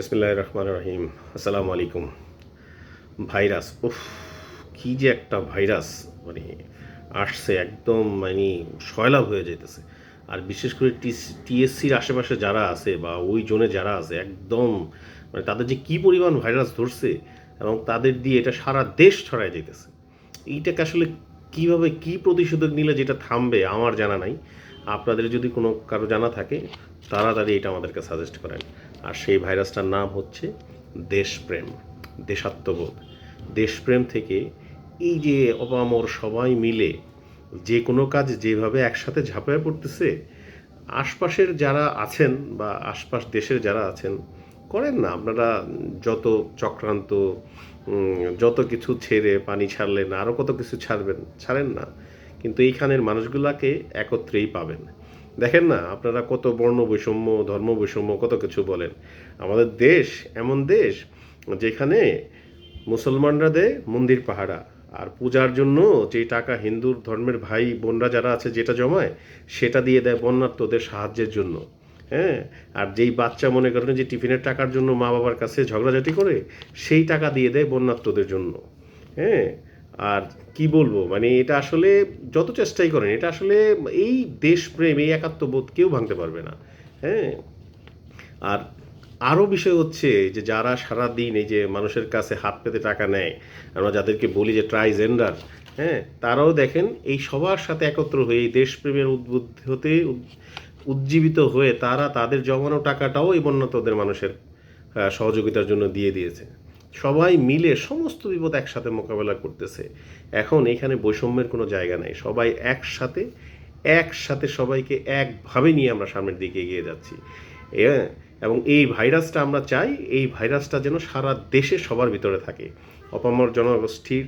বিসমিল্লাহ রহমান রহিম আসসালামু আলাইকুম। ভাইরাস, উফ, কি যে একটা ভাইরাস মানে আসছে একদম মানে সয়লাভ হয়ে যেতেছে আর বিশেষ করে টিএসসির আশেপাশে যারা আছে বা ওই জোনে যারা আছে, একদম মানে তাদের যে কী পরিমাণ ভাইরাস ধরছে এবং তাদের দিয়ে এটা সারা দেশ ছড়ায় যেতেছে এইটাকে আসলে কীভাবে, কি প্রতিষেধক নিলে যেটা থামবে, আমার জানা নাই। আপনাদের যদি কোনো কারও জানা থাকে, তাড়াতাড়ি এটা আমাদেরকে সাজেস্ট করেন। আর সেই ভাইরাসটার নাম হচ্ছে দেশপ্রেম, দেশাত্মবোধ। দেশপ্রেম থেকে এই যে অপামর সবাই মিলে যে কোনো কাজ যেভাবে একসাথে ঝাঁপায় পড়তেছে, আশপাশের যারা আছেন বা আশপাশ দেশের যারা আছেন, করেন না। আপনারা যত চক্রান্ত যত কিছু ছেড়ে পানি ছাড়লেন আরও কত কিছু ছাড়বেন, ছাড়েন না। কিন্তু এইখানের মানুষগুলাকে একত্রেই পাবেন। দেখেন না, আপনারা কত বর্ণ বৈষম্য ধর্ম বৈষম্য কত কিছু বলেন। আমাদের দেশ এমন দেশ যেখানে মুসলমানরা দেয় মন্দির পাহারা, আর পূজার জন্য যে টাকা হিন্দু ধর্মের ভাই বোনরা যারা আছে যেটা জমায়, সেটা দিয়ে দেয় বন্যার্থদের সাহায্যের জন্য। হ্যাঁ? আর যেই বাচ্চা মনে করেন যে টিফিনের টাকার জন্য মা বাবার কাছে ঝগড়াঝাটি করে, সেই টাকা দিয়ে দেয় বন্যার্থদের জন্য। হ্যাঁ? আর কি বলব? মানে এটা আসলে যত চেষ্টাই করেন, এটা আসলে এই দেশপ্রেম, এই একাত্মবোধ কেউ ভাঙতে পারবে না। হ্যাঁ? আর আরও বিষয় হচ্ছে যে যারা সারা দিন এই যে মানুষের কাছে হাত পেতে টাকা নেয়, আমরা যাদেরকে বলি যে ট্রাইজেন্ডার হ্যাঁ? তারাও দেখেন এই সবার সাথে একত্র হয়ে এই দেশপ্রেমের উদ্বুদ্ধ হতে উজ্জীবিত হয়ে তারা তাদের জমানো টাকাটাও এই বন্যাতদের মানুষের সহযোগিতার জন্য দিয়ে দিয়েছে। সবাই মিলে সমস্ত বিপদ একসাথে মোকাবেলা করতেছে। এখন এখানে বৈষম্যের কোনো জায়গা নেই। সবাই একসাথে একসাথে সবাইকে একভাবে নিয়ে আমরা সামনের দিকে এগিয়ে যাচ্ছি। এবং এই ভাইরাসটা আমরা চাই, এই ভাইরাসটা যেন সারা দেশে সবার ভিতরে থাকে। অপামর জনগোষ্ঠীর,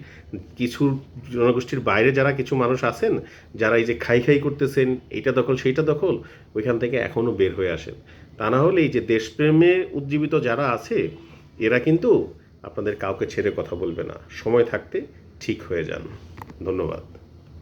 কিছু জনগোষ্ঠীর বাইরে যারা কিছু মানুষ আছেন, যারা এই যে খাই খাই করতেছেন, এইটা দখল, সেইটা দখল, ওইখান থেকে এখনও বের হয়ে আসেন। তা না হলে এই যে দেশপ্রেমে উজ্জীবিত যারা আছে, এরা কিন্তু আপনাদের কাউকে ছেড়ে কথা বলবে না। সময় থাকতে ঠিক হয়ে যান। ধন্যবাদ।